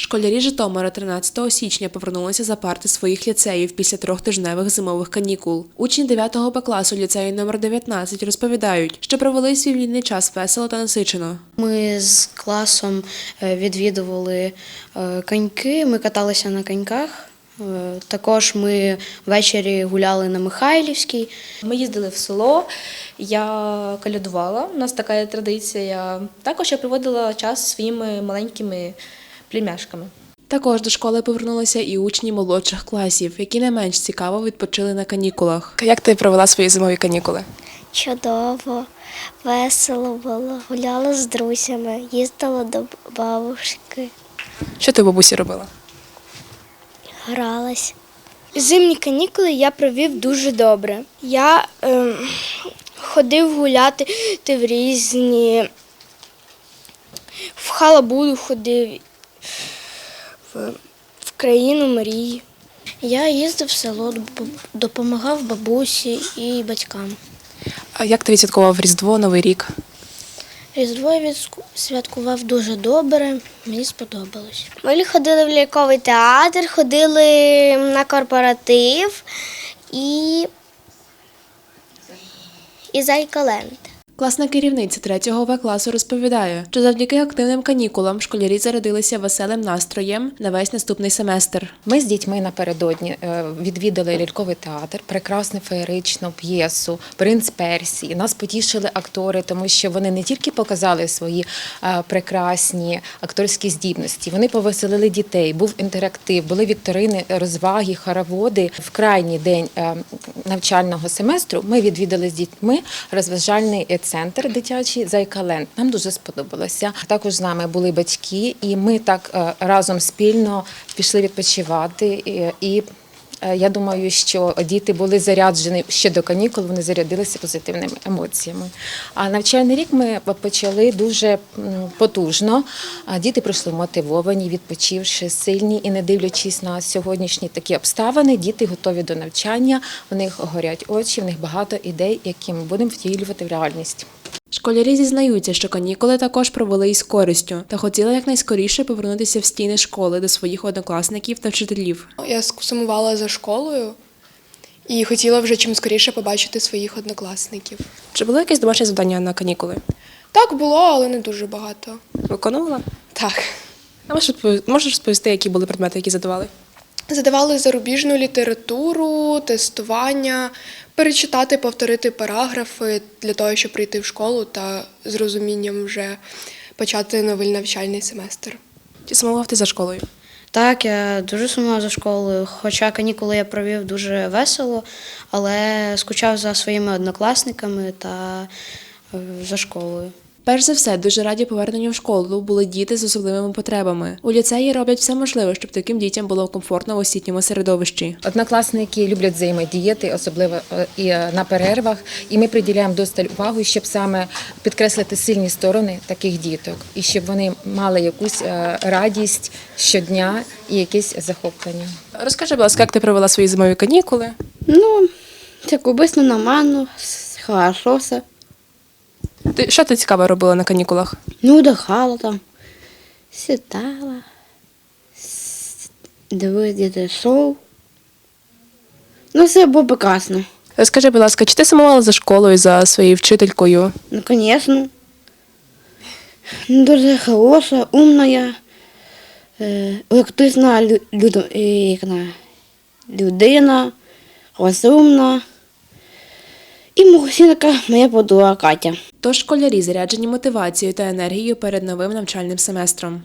Школярі Житомира 13 січня повернулися за парти своїх ліцеїв після трьохтижневих зимових канікул. Учні 9 Б класу ліцею номер 19 розповідають, що провели свій вільний час весело та насичено. Ми з класом е, відвідували е, коньки, ми каталися на коньках. Е, Також ми ввечері гуляли на Михайлівській. Ми їздили в село, я калядувала, у нас така традиція. Також я проводила час зі своїми маленькими племяшками. Також до школи повернулися і учні молодших класів, які не менш цікаво відпочили на канікулах. Як ти провела свої зимові канікули? Чудово, весело було. Гуляла з друзями, їздила до бабушки, Що ти бабусі робила? гралась. Зимні канікули я провів дуже добре. Я ем, ходив гуляти в різні, в халабуду ходив, в, в країну мрій. Я їздив в село, допомагав бабусі і батькам. А як ти відсвяткував Різдво, Новий рік? Різдво я святкував дуже добре, мені сподобалось. Ми ходили в ляльковий театр, ходили на корпоратив і, і Зайкаленд. Класна керівниця 3 В класу розповідає, що завдяки активним канікулам школярі зарядилися веселим настроєм на весь наступний семестр. Ми з дітьми напередодні е, відвідали ляльковий театр, прекрасну феєричну п'єсу Принц Персії. Нас потішили актори, тому що вони не тільки показали свої е, прекрасні акторські здібності, вони повеселили дітей. Був інтерактив, були вікторини, розваги, хороводи. В крайній день е, навчального семестру ми відвідали з дітьми розважальний центр дитячий Зайкален. Нам дуже сподобалося. Також з нами були батьки, і ми так е, разом спільно пішли відпочивати. І, я думаю, що діти були заряджені ще до канікул, вони зарядилися позитивними емоціями. А навчальний рік ми почали дуже потужно. Діти прийшли мотивовані, відпочивши, сильні і не дивлячись на сьогоднішні такі обставини, діти готові до навчання. У них горять очі, в них багато ідей, які ми будемо втілювати в реальність. Школярі зізнаються, що канікули також провели із користю та хотіли якнайскоріше повернутися в стіни школи до своїх однокласників та вчителів. Я сумувала за школою і хотіла вже чим скоріше побачити своїх однокласників. Чи було якесь домашнє завдання на канікули? Так було, але не дуже багато. Виконувала? Так. А можеш розповісти, які були предмети, які задавали? Задавали зарубіжну літературу, тестування, перечитати, повторити параграфи для того, щоб прийти в школу та з розумінням вже почати новий навчальний семестр. Чи сумував ти за школою? Так, я дуже сумував за школою, хоча канікули я провів дуже весело, але скучав за своїми однокласниками та е, за школою. Перш за все, дуже раді поверненню в школу були діти з особливими потребами. У ліцеї роблять все можливе, щоб таким дітям було комфортно в освітньому середовищі. Однокласники люблять взаємодіяти, особливо е, і е, на перервах. І ми приділяємо досталь увагу, щоб саме підкреслити сильні сторони таких діток, і щоб вони мали якусь е, радість щодня і якесь захоплення. Розкажи, будь ласка, як ти провела свої зимові канікули? Ну, так обично нормально, с- хорошо все. Ти що ти цікаво робила на канікулах? Ну, дихала там, сідала, дивилася шоу. Ну, все було прекрасно. Розкажи, будь ласка, чи ти сумувала за школою, за своєю вчителькою? Ну, звісно. Дуже хороша, умна, е, електрична лю- люд- е, людина, розумна. І мухосінка моя подруга Катя. Тож школярі заряджені мотивацією та енергією перед новим навчальним семестром.